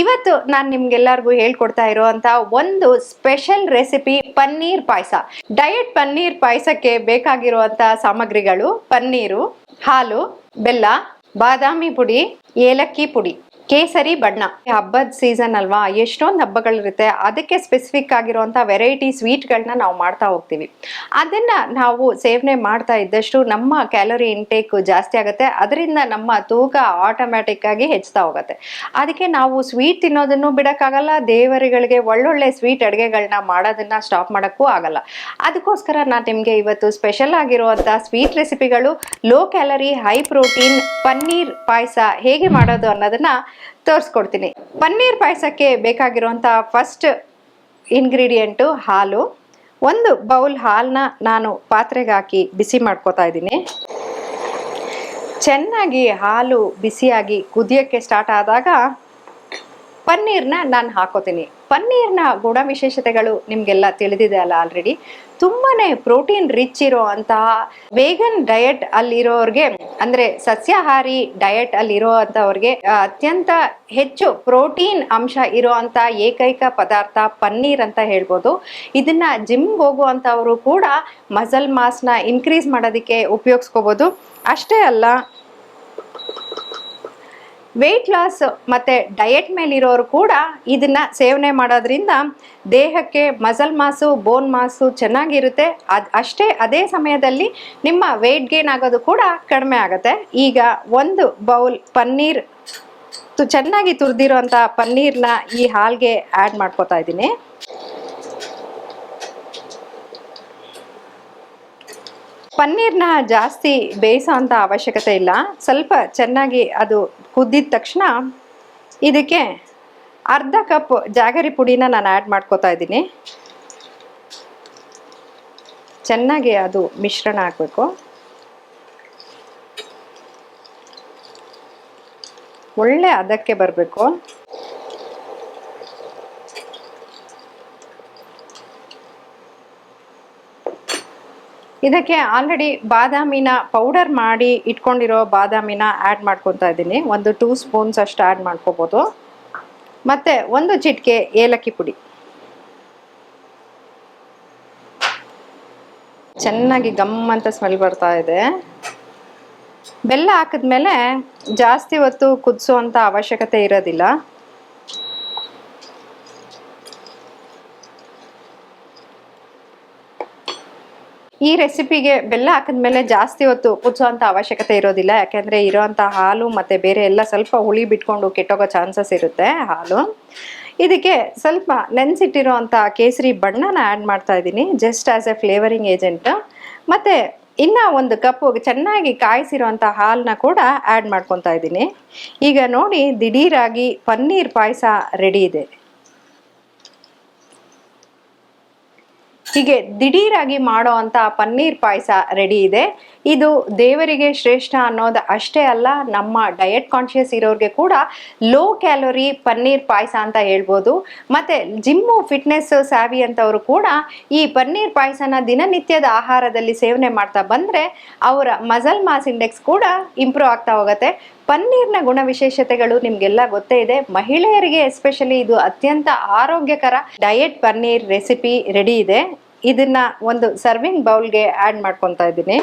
ಇವತ್ತು ನಾನು ನಿಮ್ಗೆಲ್ಲರಿಗೂ ಹೇಳ್ಕೊಡ್ತಾ ಇರುವಂತ ಒಂದು special recipe paneer payasa. Diet paneer ಪಾಯಸಕ್ಕೆ ಬೇಕಾಗಿರುವಂತ ಸಾಮಗ್ರಿಗಳು ಪನ್ನೀರು, ಹಾಲು, ಬೆಲ್ಲ, ಬಾದಾಮಿ ಪುಡಿ, ಏಲಕ್ಕಿ ಪುಡಿ. ಕೇಸರಿ ಬಣ್ಣ. ಹಬ್ಬದ ಸೀಸನ್ ಅಲ್ವಾ, ಎಷ್ಟೊಂದು ಹಬ್ಬಗಳಿರುತ್ತೆ ಅದಕ್ಕೆ ಸ್ಪೆಸಿಫಿಕ್ ಆಗಿರುವಂಥ ವೆರೈಟಿ ಸ್ವೀಟ್ಗಳನ್ನ ನಾವು ಮಾಡ್ತಾ ಹೋಗ್ತೀವಿ. ಅದನ್ನ ನಾವು ಸೇವನೆ ಮಾಡ್ತಾ ಇದ್ದಷ್ಟು ನಮ್ಮ ಕ್ಯಾಲೋರಿ ಇಂಟೇಕ್ ಜಾಸ್ತಿ ಆಗುತ್ತೆ, ಅದರಿಂದ ನಮ್ಮ ತೂಕ ಆಟೋಮ್ಯಾಟಿಕ್ ಆಗಿ ಹೆಚ್ಚುತ್ತಾ ಹೋಗುತ್ತೆ. ಅದಕ್ಕೆ ನಾವು ಸ್ವೀಟ್ ತಿನ್ನೋದನ್ನು ಬಿಡೋಕ್ಕಾಗಲ್ಲ, ದೇವರುಗಳಿಗೆ ಒಳ್ಳೊಳ್ಳೆ ಸ್ವೀಟ್ ಅಡುಗೆಗಳನ್ನ ಮಾಡೋದನ್ನ ಸ್ಟಾಪ್ ಮಾಡೋಕ್ಕೂ ಆಗಲ್ಲ. ಅದಕ್ಕೋಸ್ಕರ ನಾನು ನಿಮಗೆ ಇವತ್ತು ಸ್ಪೆಷಲ್ ಆಗಿರುವಂಥ sweet ರೆಸಿಪಿಗಳು low calorie high protein paneer payasa ಹೇಗೆ ಮಾಡೋದು ಅನ್ನೋದನ್ನ ತೋರಿಸ್ಕೊಡ್ತೀನಿ. ಪನ್ನೀರ್ ಪಾಯಸಕ್ಕೆ ಬೇಕಾಗಿರುವಂಥ ಫಸ್ಟ್ ಇಂಗ್ರೀಡಿಯೆಂಟು ಹಾಲು. ಒಂದು ಬೌಲ್ ಹಾಲನ್ನ ನಾನು ಪಾತ್ರೆಗೆ ಹಾಕಿ ಬಿಸಿ ಮಾಡ್ಕೋತಾ ಇದ್ದೀನಿ. ಚೆನ್ನಾಗಿ ಹಾಲು ಬಿಸಿಯಾಗಿ ಕುದಿಯೋಕ್ಕೆ ಸ್ಟಾರ್ಟ್ ಆದಾಗ ಪನ್ನೀರ್ನ ನಾನು ಹಾಕೋತೀನಿ. ಪನ್ನೀರ್ನ ಗುಣ ವಿಶೇಷತೆಗಳು ನಿಮಗೆಲ್ಲ ತಿಳಿದಿದೆ ಅಲ್ಲ ಆಲ್ರೆಡಿ ತುಂಬಾನೇ ಪ್ರೋಟೀನ್ ರಿಚ್ ಇರೋ ಅಂತಹ ವೇಗನ್ ಡಯಟ್ ಅಲ್ಲಿರೋರ್ಗೆ, ಅಂದ್ರೆ ಸಸ್ಯಾಹಾರಿ ಡಯಟ್ ಅಲ್ಲಿರೋ ಅಂಥವ್ರಿಗೆ ಅತ್ಯಂತ ಹೆಚ್ಚು ಪ್ರೋಟೀನ್ ಅಂಶ ಇರುವಂತ ಏಕೈಕ ಪದಾರ್ಥ ಪನ್ನೀರ್ ಅಂತ ಹೇಳ್ಬೋದು. ಇದನ್ನ ಜಿಮ್ಗೆ ಹೋಗುವಂಥವರು ಕೂಡ ಮಸಲ್ ಮಾಸ್ನ ಇನ್ಕ್ರೀಸ್ ಮಾಡೋದಕ್ಕೆ ಉಪಯೋಗಿಸ್ಕೋಬೋದು. ಅಷ್ಟೇ ಅಲ್ಲ ವೆಯ್ಟ್ ಲಾಸ್ ಮತ್ತು ಡಯೆಟ್ ಮೇಲಿರೋರು ಕೂಡ ಇದನ್ನು ಸೇವನೆ ಮಾಡೋದ್ರಿಂದ ದೇಹಕ್ಕೆ ಮಸಲ್ ಮಾಸು ಬೋನ್ ಮಾಸು ಚೆನ್ನಾಗಿರುತ್ತೆ. ಅದು ಅಷ್ಟೇ ಅದೇ ಸಮಯದಲ್ಲಿ ನಿಮ್ಮ ವೆಯ್ಟ್ ಗೇನ್ ಆಗೋದು ಕೂಡ ಕಡಿಮೆ ಆಗುತ್ತೆ. ಈಗ ಒಂದು ಬೌಲ್ ಪನ್ನೀರ್ ಚೆನ್ನಾಗಿ ತುರಿದಿರೋಂಥ ಪನ್ನೀರ್ನ ಈ ಹಾಲ್ಗೆ ಆ್ಯಡ್ ಮಾಡ್ಕೋತಾ ಇದ್ದೀನಿ. ಪನ್ನೀರ್ನ ಜಾಸ್ತಿ ಬೇಯಿಸೋ ಅಂಥ ಅವಶ್ಯಕತೆ ಇಲ್ಲ. ಸ್ವಲ್ಪ ಚೆನ್ನಾಗಿ ಅದು ಕುದ್ದಿದ ತಕ್ಷಣ ಇದಕ್ಕೆ ಅರ್ಧ ಕಪ್ ಜಾಗರಿ ಪುಡಿನ ನಾನು ಆ್ಯಡ್ ಮಾಡ್ಕೋತಾ ಇದ್ದೀನಿ. ಚೆನ್ನಾಗಿ ಅದು ಮಿಶ್ರಣ ಹಾಕಬೇಕು ಒಳ್ಳೆ ಅದಕ್ಕೆ ಬರಬೇಕು. ಇದಕ್ಕೆ ಆಲ್ರೆಡಿ ಬಾದಾಮಿನ ಪೌಡರ್ ಮಾಡಿ ಇಟ್ಕೊಂಡಿರೋ ಬಾದಾಮಿನ ಆ್ಯಡ್ ಮಾಡ್ಕೊತಾ ಇದ್ದೀನಿ. ಒಂದು ಟೂ ಸ್ಪೂನ್ಸ್ ಅಷ್ಟು ಆ್ಯಡ್ ಮಾಡ್ಕೋಬೋದು. ಮತ್ತು ಒಂದು ಚಿಟಿಕೆ ಏಲಕ್ಕಿ ಪುಡಿ. ಚೆನ್ನಾಗಿ ಗಮ್ ಅಂತ ಸ್ಮೆಲ್ ಬರ್ತಾ ಇದೆ. ಬೆಲ್ಲ ಹಾಕಿದ್ಮೇಲೆ ಜಾಸ್ತಿ ಹೊತ್ತು ಕುದಿಸೋವಂಥ ಅವಶ್ಯಕತೆ ಇರೋದಿಲ್ಲ. ಈ ರೆಸಿಪಿಗೆ ಬೆಲ್ಲ ಹಾಕಿದ್ಮೇಲೆ ಜಾಸ್ತಿ ಹೊತ್ತು ಕುದಿಸೋಂಥ ಅವಶ್ಯಕತೆ ಇರೋದಿಲ್ಲ. ಯಾಕೆಂದರೆ ಇರೋವಂಥ ಹಾಲು ಮತ್ತು ಬೇರೆ ಎಲ್ಲ ಸ್ವಲ್ಪ ಹುಳಿ ಬಿಟ್ಕೊಂಡು ಕೆಟ್ಟೋಗೋ ಚಾನ್ಸಸ್ ಇರುತ್ತೆ ಹಾಲು. ಇದಕ್ಕೆ ಸ್ವಲ್ಪ ನೆನೆಸಿಟ್ಟಿರೋವಂಥ ಕೇಸರಿ ಬಣ್ಣನ ಆ್ಯಡ್ ಮಾಡ್ತಾ ಇದ್ದೀನಿ. Just as a flavouring agent ಮತ್ತು ಇನ್ನು ಒಂದು ಕಪ್ಪು ಚೆನ್ನಾಗಿ ಕಾಯಿಸಿರೋಂಥ ಹಾಲನ್ನ ಕೂಡ ಆ್ಯಡ್ ಮಾಡ್ಕೊತಾ ಇದ್ದೀನಿ. ಈಗ ನೋಡಿ ದಿಢೀರಾಗಿ ಪನ್ನೀರ್ ಪಾಯಸ ರೆಡಿ ಇದೆ. ಹೀಗೆ ದಿಢೀರಾಗಿ ಮಾಡೋ ಅಂತ ಪನ್ನೀರ್ ಪಾಯಸ ರೆಡಿ ಇದೆ. ಇದು ದೇವರಿಗೆ ಶ್ರೇಷ್ಠ ಅನ್ನೋದು ಅಷ್ಟೇ ಅಲ್ಲ, ನಮ್ಮ ಡಯಟ್ ಕಾನ್ಶಿಯಸ್ ಇರೋರಿಗೆ ಕೂಡ ಲೋ ಕ್ಯಾಲೋರಿ ಪನ್ನೀರ್ ಪಾಯಸ ಅಂತ ಹೇಳ್ಬೋದು. ಮತ್ತೆ ಜಿಮ್ಮು ಫಿಟ್ನೆಸ್ ಸ್ಯಾವಿ ಅಂತವರು ಕೂಡ ಈ ಪನ್ನೀರ್ ಪಾಯಸನ ದಿನನಿತ್ಯದ ಆಹಾರದಲ್ಲಿ ಸೇವನೆ ಮಾಡ್ತಾ ಬಂದ್ರೆ ಅವರ ಮಸಲ್ ಮಾಸ್ ಇಂಡೆಕ್ಸ್ ಕೂಡ ಇಂಪ್ರೂವ್ ಆಗ್ತಾ ಹೋಗುತ್ತೆ. ಪನ್ನೀರ್ನ ಗುಣ ವಿಶೇಷತೆಗಳು ನಿಮ್ಗೆಲ್ಲ ಗೊತ್ತೇ ಇದೆ. ಮಹಿಳೆಯರಿಗೆ ಎಸ್ಪೆಷಲಿ ಇದು ಅತ್ಯಂತ ಆರೋಗ್ಯಕರ ಡಯಟ್ ಪನ್ನೀರ್ ರೆಸಿಪಿ ರೆಡಿ ಇದೆ. ಇದನ್ನ ಒಂದು ಸರ್ವಿಂಗ್ ಬೌಲ್ಗೆ ಆ್ಯಡ್ ಮಾಡ್ಕೊತಾ ಇದ್ದೀನಿ.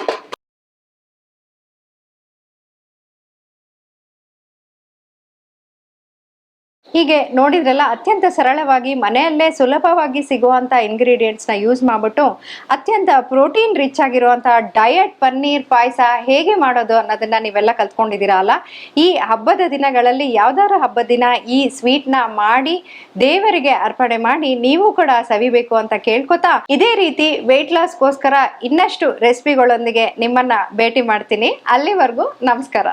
ಹೀಗೆ ನೋಡಿದ್ರಲ್ಲ ಅತ್ಯಂತ ಸರಳವಾಗಿ ಮನೆಯಲ್ಲೇ ಸುಲಭವಾಗಿ ಸಿಗುವಂಥ ಇಂಗ್ರೀಡಿಯೆಂಟ್ಸ್ನ ಯೂಸ್ ಮಾಡಿಬಿಟ್ಟು ಅತ್ಯಂತ ಪ್ರೋಟೀನ್ ರಿಚ್ ಆಗಿರುವಂಥ ಡಯಟ್ ಪನ್ನೀರ್ ಪಾಯಸ ಹೇಗೆ ಮಾಡೋದು ಅನ್ನೋದನ್ನ ನೀವೆಲ್ಲ ಕಲ್ತ್ಕೊಂಡಿದ್ದೀರಾ ಅಲ್ಲ? ಈ ಹಬ್ಬದ ದಿನಗಳಲ್ಲಿ ಯಾವ್ದಾದ್ರು ಹಬ್ಬದ ದಿನ ಈ ಸ್ವೀಟ್ನ ಮಾಡಿ ದೇವರಿಗೆ ಅರ್ಪಣೆ ಮಾಡಿ ನೀವು ಕೂಡ ಸವಿಬೇಕು ಅಂತ ಕೇಳ್ಕೊತಾ ಇದೇ ರೀತಿ ವೆಯ್ಟ್ ಲಾಸ್ಗೋಸ್ಕರ ಇನ್ನಷ್ಟು ರೆಸಿಪಿಗಳೊಂದಿಗೆ ನಿಮ್ಮನ್ನ ಭೇಟಿ ಮಾಡ್ತೀನಿ. ಅಲ್ಲಿವರೆಗೂ ನಮಸ್ಕಾರ.